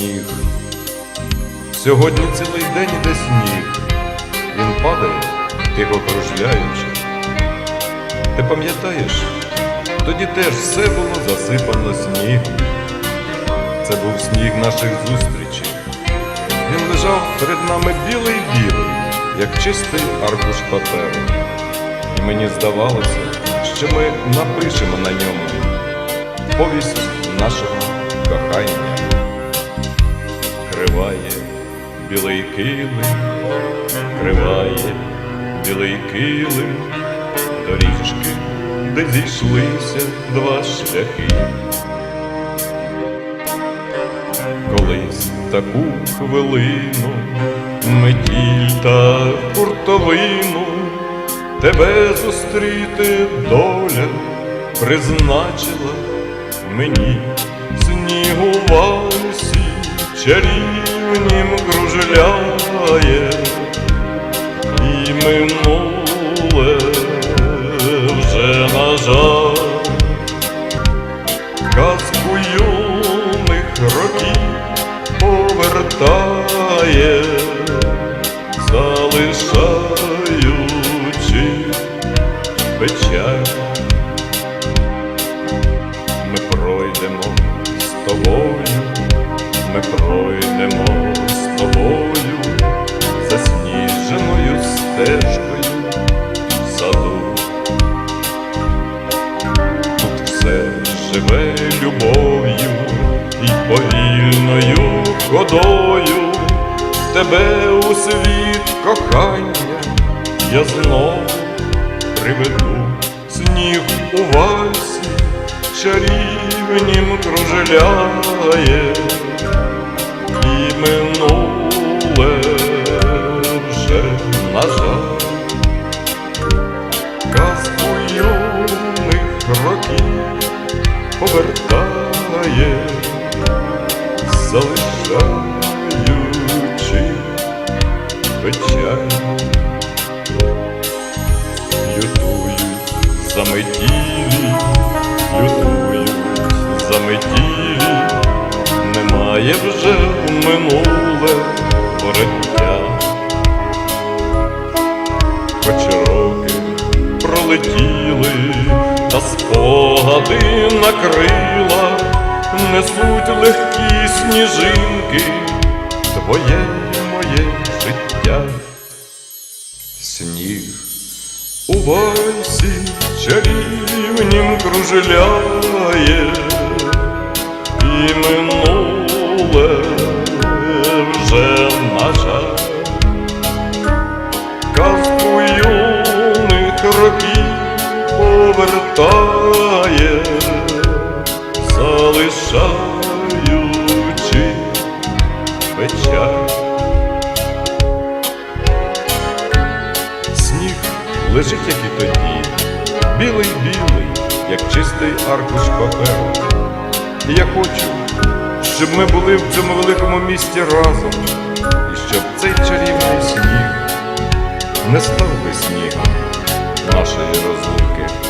сніг. Сьогодні цілий день іде сніг. Він падає, тихо кружляючи. Ти пам'ятаєш, тоді теж все було засипано снігом. Це був сніг наших зустрічей. Він лежав перед нами білий-білий, як чистий аркуш паперу. І мені здавалося, що ми напишемо на ньому повість нашого кохання. Криває білий килим, криває білий килим, доріжки, де зійшлися два шляхи. Колись таку хвилину метіль та хуртовину тебе зустріти доля призначила мені снігу в вальсі чарівнім кружляє і минуле вже на жаль казку юних років повертає, залишаючи печаль. Ми пройдемо з тобою, ми пройдемо з тобою засніженою стежкою в саду. Тут все живе любов'ю і повільною ходою, тебе у світ кохання я знову приведу. Сніг у вальсі, чарівнім кружляє, на жаль казку років повертає, залишаючи печаль, лютують заметілі, лютують заметілі, немає вже в минуле вороття. Пролетіли, та спогади на крила несуть легкі сніжинки, твоє моє життя. Сніг у вальсі чарівнім кружляє, і минуле залишаючи печаль. Сніг лежить, як і тоді, білий-білий, як чистий аркуш паперу. І я хочу, щоб ми були в цьому великому місті разом, і щоб цей чарівний сніг не став би снігом нашої розлуки.